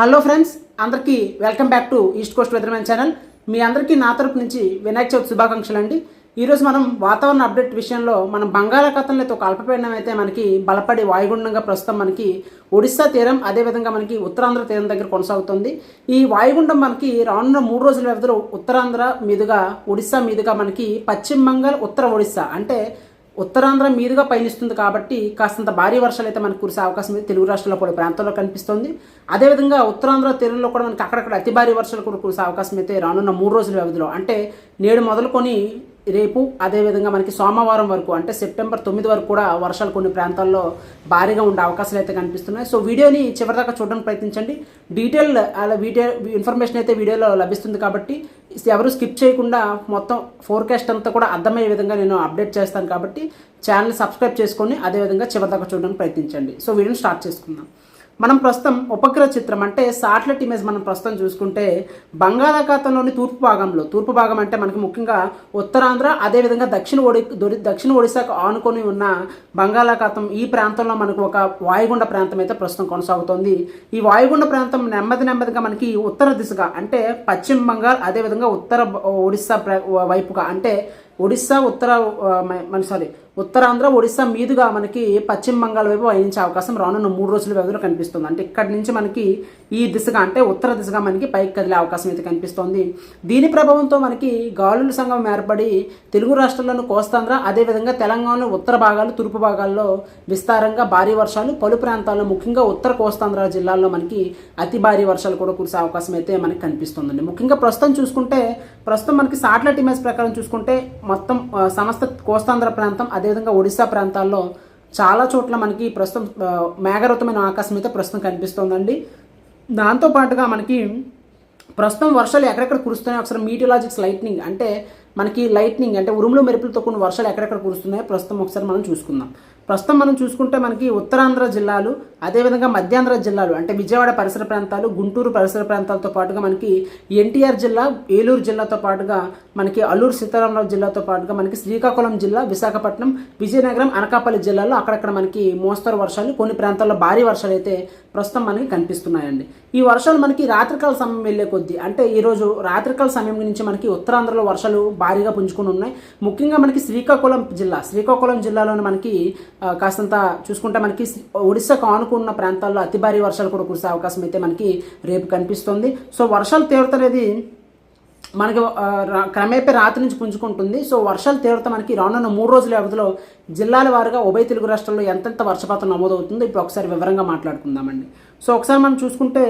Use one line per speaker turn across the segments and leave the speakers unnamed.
Hello friends అందరికీ welcome back to East Coast Weathermen channel. మీ అందరికీ నా తరపు నుంచి వినాయక చవితి శుభాకాంక్షలు అండి. ఈరోజు మనం వాతావరణ అప్డేట్ విషయంలో మనం బంగాళాఖాతంలో అయితే ఒక అల్పపీడనం అయితే మనకి బలపడి వాయుగుండంగా ప్రస్తుతం మనకి ఒడిస్సా తీరం అదేవిధంగా మనకి ఉత్తరాంధ్ర తీరం దగ్గర కొనసాగుతుంది. ఈ వాయుగుండం మనకి రానున్న మూడు రోజుల వ్యవధిలో ఉత్తరాంధ్ర మీదుగా ఒడిస్సా మీదుగా మనకి పశ్చిమ బంగాల్ ఉత్తర ఒడిస్సా అంటే ఉత్తరాంధ్ర మీదుగా పయనిస్తుంది కాబట్టి కాస్తంత భారీ వర్షాలు అయితే మనకు కురిసే అవకాశం అయితే తెలుగు రాష్ట్రాల్లో కూడా ప్రాంతాల్లో కనిపిస్తుంది. అదేవిధంగా ఉత్తరాంధ్ర తీరంలో కూడా మనకి అక్కడక్కడ అతి భారీ వర్షాలు కూడా కురిసే అవకాశం అయితే రానున్న మూడు రోజుల వ్యవధిలో. అంటే నేడు మొదలుకొని రేపు అదేవిధంగా మనకి సోమవారం వరకు అంటే సెప్టెంబర్ తొమ్మిది వరకు కూడా వర్షాలు కొన్ని ప్రాంతాల్లో భారీగా ఉండే అవకాశాలు అయితే కనిపిస్తున్నాయి. సో వీడియోని చివరిదాకా చూడడానికి ప్రయత్నించండి. డీటెయిల్ అలా వీడియో ఇన్ఫర్మేషన్ అయితే వీడియోలో లభిస్తుంది కాబట్టి ఎవరు స్కిప్ చేయకుండా మొత్తం ఫోర్కాస్ట్ అంతా కూడా అర్థమయ్యే విధంగా నేను అప్డేట్ చేస్తాను కాబట్టి ఛానల్ సబ్స్క్రైబ్ చేసుకొని అదేవిధంగా చివరిదాకా చూడడానికి ప్రయత్నించండి. సో వీడియోని స్టార్ట్ చేసుకుందాం. మనం ప్రస్తుతం ఉపగ్రహ చిత్రం అంటే సాటిలైట్ ఇమేజ్ మనం ప్రస్తుతం చూసుకుంటే బంగాళాఖాతంలోని తూర్పు భాగంలో తూర్పు భాగం అంటే మనకి ముఖ్యంగా ఉత్తరాంధ్ర అదేవిధంగా దక్షిణ ఒడి దొరి- దక్షిణ ఒడిశాకు ఆనుకొని ఉన్న బంగాళాఖాతం ఈ ప్రాంతంలో మనకు ఒక వాయుగుండ ప్రాంతం అయితే ప్రస్తుతం కొనసాగుతోంది. ఈ వాయుగుండ ప్రాంతం నెమ్మది నెమ్మదిగా మనకి ఉత్తర దిశగా అంటే పశ్చిమ బంగాల్ అదేవిధంగా ఉత్తర ఒడిస్సా ప్ర- వైపుగా అంటే ఒడిస్సా ఉత్తర సారీ ఉత్తరాంధ్ర ఒడిశా మీదుగా మనకి పశ్చిమ బెంగాల్ వైపు వహించే అవకాశం రానున్న మూడు రోజుల వ్యవధిలో కనిపిస్తుంది. అంటే ఇక్కడి నుంచి మనకి ఈ దిశగా అంటే ఉత్తర దిశగా మనకి పైకి కదిలే అవకాశం అయితే కనిపిస్తోంది. దీని ప్రభావంతో మనకి గాలుల సంఘం ఏర్పడి తెలుగు రాష్ట్రాల్లోని కోస్తాంధ్ర అదేవిధంగా తెలంగాణలో ఉత్తర భాగాలు తూర్పు భాగాల్లో విస్తారంగా భారీ వర్షాలు పలు ప్రాంతాల్లో ముఖ్యంగా ఉత్తర కోస్తాంధ్ర జిల్లాల్లో మనకి అతి భారీ వర్షాలు కూడా కురిసే అవకాశం అయితే మనకి కనిపిస్తుందండి. ముఖ్యంగా ప్రస్తుతం చూసుకుంటే ప్రస్తుతం మనకి సాటిలైట్ ఇమేజ్ ప్రకారం చూసుకుంటే మొత్తం సమస్త కోస్తాంధ్ర ప్రాంతం అదే అదేవిధంగా ఒడిశా ప్రాంతాల్లో చాలా చోట్ల మనకి ప్రస్తుతం ఆ, మేఘరూతమైన ఆకాశం అయితే ప్రస్తుతం కనిపిస్తోందండి. దాంతో పాటుగా మనకి ప్రస్తుతం వర్షాలు ఎక్కడెక్కడ కురుస్తున్నాయి? ఒకసారి మీటియలాజిక్స్ లైట్నింగ్ అంటే మనకి లైట్నింగ్ అంటే ఉరుములు మెరుపులతో కొన్ని వర్షాలు ఎక్కడెక్కడ కురుస్తున్నాయో ప్రస్తుతం ఒకసారి మనం చూసుకుందాం. ప్రస్తుతం మనం చూసుకుంటే మనకి ఉత్తరాంధ్ర జిల్లాలు అదేవిధంగా మధ్యాంధ్ర జిల్లాలు అంటే విజయవాడ పరిసర ప్రాంతాలు గుంటూరు పరిసర ప్రాంతాలతో పాటుగా మనకి ఎన్టీఆర్ జిల్లా ఏలూరు జిల్లాతో పాటుగా మనకి అల్లూరు సీతారామరావు జిల్లాతో పాటుగా మనకి శ్రీకాకుళం జిల్లా విశాఖపట్నం విజయనగరం అనకాపల్లి జిల్లాలో అక్కడక్కడ మనకి మోస్తరు వర్షాలు కొన్ని ప్రాంతాల్లో భారీ వర్షాలు అయితే ప్రస్తుతం మనకి కనిపిస్తున్నాయండి. ఈ వర్షాలు మనకి రాత్రికాల సమయం వెళ్ళే కొద్దీ అంటే ఈరోజు రాత్రికాల సమయం నుంచి మనకి ఉత్తరాంధ్రలో వర్షాలు భారీగా పుంజుకుని ఉన్నాయి. ముఖ్యంగా మనకి శ్రీకాకుళం జిల్లా శ్రీకాకుళం జిల్లాలోని మనకి కాస్తంత చూసుకుంటే మనకి ఒడిశాకు ఆనుకున్న ప్రాంతాల్లో అతి భారీ వర్షాలు కూడా కురిసే అవకాశం అయితే మనకి రేపు కనిపిస్తుంది. సో వర్షాల తీవ్రత అనేది మనకి క్రమేపీ రాత్రి నుంచి పుంజుకుంటుంది. సో వర్షాల తీవ్రత మనకి రానున్న మూడు రోజుల వ్యవధిలో జిల్లాల వారుగా ఉభయ తెలుగు రాష్ట్రాల్లో ఎంతెంత వర్షపాతం నమోదవుతుందో ఇప్పుడు ఒకసారి వివరంగా మాట్లాడుకుందామండి. సో ఒకసారి మనం చూసుకుంటే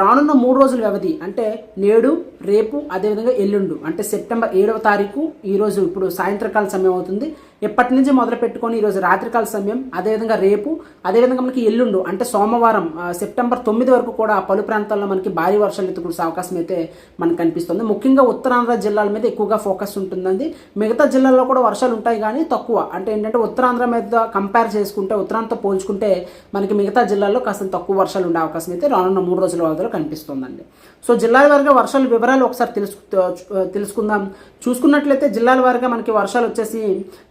రానున్న మూడు రోజుల వ్యవధి అంటే నేడు రేపు అదేవిధంగా ఎల్లుండు అంటే సెప్టెంబర్ ఏడవ తారీఖు ఈరోజు ఇప్పుడు సాయంత్రకాల సమయం అవుతుంది. ఎప్పటి నుంచి మొదలు పెట్టుకొని ఈరోజు రాత్రికాల సమయం అదేవిధంగా రేపు అదేవిధంగా మనకి ఎల్లుండు అంటే సోమవారం సెప్టెంబర్ తొమ్మిది వరకు కూడా పలు ప్రాంతాల్లో మనకి భారీ వర్షాలు అయితే కురిసే అవకాశం అయితే మనకు కనిపిస్తుంది. ముఖ్యంగా ఉత్తరాంధ్ర జిల్లాల మీద ఎక్కువగా ఫోకస్ ఉంటుందండి. మిగతా జిల్లాల్లో కూడా వర్షాలు ఉంటాయి కానీ తక్కువ. అంటే ఏంటంటే ఉత్తరాంధ్ర మీద కంపేర్ చేసుకుంటే ఉత్తరాంధ్రతో పోల్చుకుంటే మనకి మిగతా జిల్లాల్లో కాస్త తక్కువ వర్షాలు ఉండే అవకాశం అయితే రానున్న మూడు రోజుల వ్యవధిలో కనిపిస్తుందండి. సో జిల్లాల వారిగా వర్షాల వివరాలు ఒకసారి తెలుసు తెలుసుకుందాం. చూసుకున్నట్లయితే జిల్లాల వారిగా మనకి వర్షాలు వచ్చేసి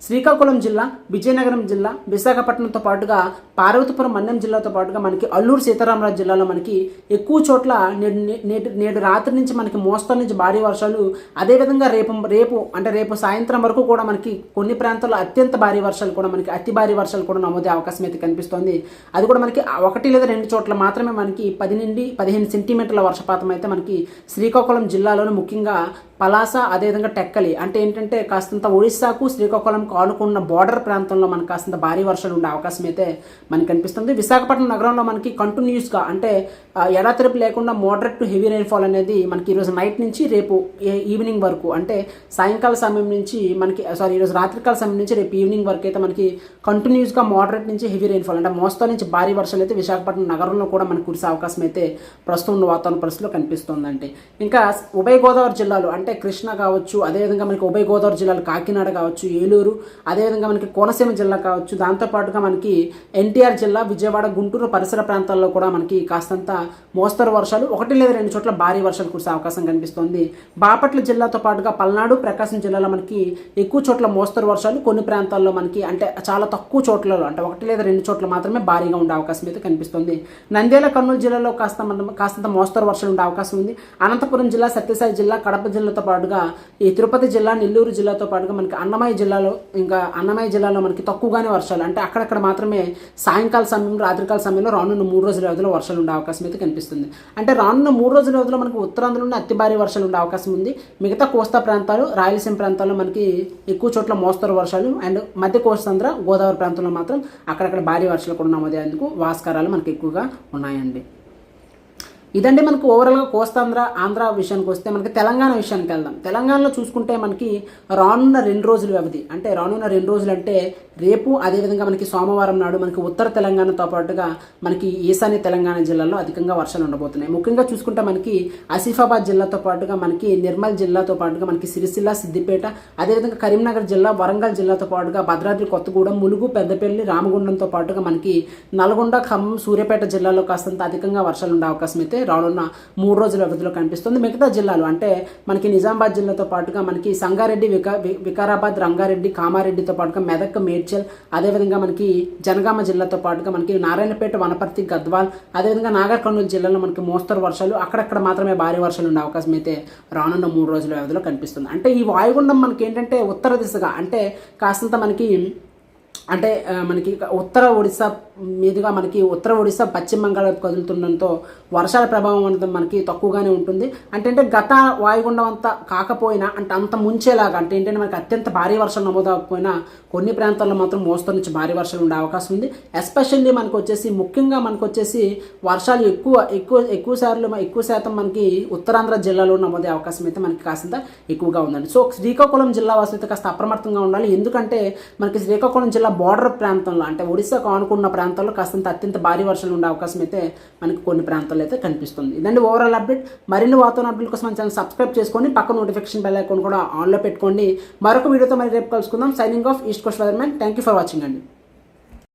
శ్రీకాకుళం జిల్లా విజయనగరం జిల్లా విశాఖపట్నంతో పాటుగా పార్వతీపురం మన్యం జిల్లాతో పాటుగా మనకి అల్లూరు సీతారామరాజు జిల్లాలో మనకి ఎక్కువ చోట్ల నేడు నేడు నేడు రాత్రి నుంచి మనకి మోస్తరు నుంచి భారీ వర్షాలు అదేవిధంగా రేపు రేపు అంటే రేపు సాయంత్రం వరకు కూడా మనకి కొన్ని ప్రాంతాల్లో అత్యంత భారీ వర్షాలు కూడా మనకి అతి భారీ వర్షాలు కూడా నమోదే అవకాశం అయితే కనిపిస్తోంది. అది కూడా మనకి ఒకటి లేదా రెండు చోట్ల మాత్రమే మనకి పది నుండి పదిహేను సెంటీమీటర్ల వర్షపాతం అయితే మనకి శ్రీకాకుళం జిల్లాలోని ముఖ్యంగా పలాస అదేవిధంగా టెక్కలి అంటే ఏంటంటే కాస్తంత ఒడిశాకు శ్రీకాకుళంకు ఆనుకున్న బార్డర్ ప్రాంతంలో మనకు కాస్తంత భారీ వర్షాలు ఉండే అవకాశం అయితే మనకి కనిపిస్తుంది. విశాఖపట్నం నగరంలో మనకి కంటిన్యూస్గా అంటే ఆ, లేకుండా మోడరేట్ టు హెవీ రైన్ఫాల్ అనేది మనకి ఈరోజు నైట్ నుంచి రేపు ఈవినింగ్ వరకు అంటే సాయంకాల సమయం నుంచి మనకి సారీ ఈరోజు రాత్రికాల సమయం నుంచి రేపు ఈవినింగ్ వరకు అయితే మనకి కంటిన్యూస్గా మోడరేట్ నుంచి హెవీ రైన్ఫాల్ అంటే మోస్తా నుంచి భారీ వర్షాలు అయితే విశాఖపట్నం నగరంలో కూడా మనకు కురిసే అవకాశం అయితే ప్రస్తుతం ఉన్న వాతావరణ పరిస్థితిలో కనిపిస్తుందండి. ఇంకా ఉభయ గోదావరి జిల్లాలో అంటే అంటే కృష్ణ కావచ్చు అదేవిధంగా మనకి ఉభయ గోదావరి జిల్లాలు కాకినాడ కావచ్చు ఏలూరు అదేవిధంగా మనకి కోనసీమ జిల్లా కావచ్చు దాంతోపాటుగా మనకి ఎన్టీఆర్ జిల్లా విజయవాడ గుంటూరు పరిసర ప్రాంతాల్లో కూడా మనకి కాస్తంత మోస్తరు వర్షాలు ఒకటి లేదా రెండు చోట్ల భారీ వర్షాలు కురిసే అవకాశం కనిపిస్తోంది. బాపట్ల జిల్లాతో పాటుగా పల్నాడు ప్రకాశం జిల్లాలో మనకి ఎక్కువ చోట్ల మోస్తరు వర్షాలు కొన్ని ప్రాంతాల్లో మనకి అంటే చాలా తక్కువ చోట్లలో అంటే ఒకటి లేదా రెండు చోట్ల మాత్రమే భారీగా ఉండే అవకాశం అయితే కనిపిస్తుంది. నంద్యాల కర్నూలు జిల్లాలో కాస్త మనం కాస్తంత మోస్తరు వర్షాలు ఉండే అవకాశం ఉంది. అనంతపురం జిల్లా సత్యసాయి జిల్లా కడప జిల్లా జిల్లాతో పాటుగా ఈ తిరుపతి జిల్లా నెల్లూరు జిల్లాతో పాటుగా మనకి అన్నమయ్య జిల్లాలో ఇంకా అన్నమయ్య జిల్లాలో మనకి తక్కువగానే వర్షాలు. అంటే అక్కడక్కడ మాత్రమే సాయంకాల సమయంలో రాత్రికాల సమయంలో రానున్న మూడు రోజుల వ్యవధిలో వర్షాలు ఉండే అవకాశం అయితే కనిపిస్తుంది. అంటే రానున్న మూడు రోజుల వ్యవధిలో మనకి ఉత్తరాంధ్ర నుండి అతి భారీ వర్షాలు ఉండే అవకాశం ఉంది. మిగతా కోస్తా ప్రాంతాలు రాయలసీమ ప్రాంతాల్లో మనకి ఎక్కువ చోట్ల మోస్తరు వర్షాలు అండ్ మధ్య కోస్తాంధ్ర గోదావరి ప్రాంతంలో మాత్రం అక్కడక్కడ భారీ వర్షాలు కూడా నమోదయ్యేందుకు వాస్కారాలు మనకి ఎక్కువగా ఉన్నాయండి. ఇదండి మనకు ఓవరాల్గా కోస్తాంధ్ర ఆంధ్ర విషయానికి వస్తే మనకి తెలంగాణ విషయానికి వెళ్దాం. తెలంగాణలో చూసుకుంటే మనకి రానున్న రెండు రోజుల వ్యవధి అంటే రానున్న రెండు రోజులు అంటే రేపు అదేవిధంగా మనకి సోమవారం నాడు మనకి ఉత్తర తెలంగాణతో పాటుగా మనకి ఈశాన్య తెలంగాణ జిల్లాలో అధికంగా వర్షాలు ఉండబోతున్నాయి. ముఖ్యంగా చూసుకుంటే మనకి ఆసిఫాబాద్ జిల్లాతో పాటుగా మనకి నిర్మల్ జిల్లాతో పాటుగా మనకి సిరిసిల్ల సిద్దిపేట అదేవిధంగా కరీంనగర్ జిల్లా వరంగల్ జిల్లాతో పాటుగా భద్రాద్రి కొత్తగూడెం ములుగు పెద్దపల్లి రామగుండంతో పాటుగా మనకి నల్గొండ ఖమ్మం సూర్యాపేట జిల్లాలో కాస్తంత అధికంగా వర్షాలు ఉండే అవకాశం అయితే రానున్న మూడు రోజుల వ్యవధిలో కనిపిస్తుంది. మిగతా జిల్లాలు అంటే మనకి నిజామాబాద్ జిల్లాతో పాటుగా మనకి సంగారెడ్డి వికా వికారాబాద్ రంగారెడ్డి కామారెడ్డితో పాటుగా మెదక్ మేడ్చల్ అదేవిధంగా మనకి జనగామ జిల్లాతో పాటుగా మనకి నారాయణపేట వనపర్తి గద్వాల్ అదేవిధంగా నాగర్ కర్నూలు జిల్లాలో మనకి మోస్తరు వర్షాలు అక్కడక్కడ మాత్రమే భారీ వర్షాలు ఉండే అవకాశం అయితే రానున్న మూడు రోజుల వ్యవధిలో కనిపిస్తుంది. అంటే ఈ వాయుగుండం మనకి ఏంటంటే ఉత్తర దిశగా అంటే కాస్తంత మనకి అంటే మనకి ఉత్తర ఒడిశా మీదుగా మనకి ఉత్తర ఒడిశా పశ్చిమ బంగాళ కదులుతుండటంతో వర్షాల ప్రభావం అనేది మనకి తక్కువగానే ఉంటుంది. అంటే అంటే గత వాయుగుండం అంతా కాకపోయినా అంటే అంత ముంచేలాగా అంటే ఏంటంటే మనకి అత్యంత భారీ వర్షాలు నమోదవకపోయినా కొన్ని ప్రాంతాల్లో మాత్రం మోస్తరు నుంచి భారీ వర్షాలు ఉండే అవకాశం ఉంది. ఎస్పెషల్లీ మనకు వచ్చేసి ముఖ్యంగా మనకు వచ్చేసి వర్షాలు ఎక్కువ ఎక్కువ ఎక్కువ సార్లు ఎక్కువ శాతం మనకి ఉత్తరాంధ్ర జిల్లాలో నమోదే అవకాశం అయితే మనకి కాసింత ఎక్కువగా ఉందండి. సో శ్రీకాకుళం జిల్లా వాసులు అయితే కాస్త అప్రమత్తంగా ఉండాలి. ఎందుకంటే మనకి శ్రీకాకుళం జిల్లా బార్డర్ ప్రాంతంలో అంటే ఒడిశాకు ఆనుకున్న ప్రాంతాల్లో కాస్తంత అత్యంత భారీ వర్షాలు ఉండే అవకాశం అయితే మనకి కొన్ని ప్రాంతాల్లో అయితే కనిపిస్తుంది. ఇదండి ఓవరాల్ అప్డేట్ మరిన్ని వాతావరణ అప్డేట్ కోసం మన ఛానల్ సబ్స్క్రైబ్ చేసుకొని పక్క నోటిఫికేషన్ బెల్ ఐకాన్ కూడా ఆన్లో పెట్టుకోండి. మరొక వీడియోతో మరి రేపు కలుసుకుందాం. Signing off East Coast Weathermen thank you for watching అండి.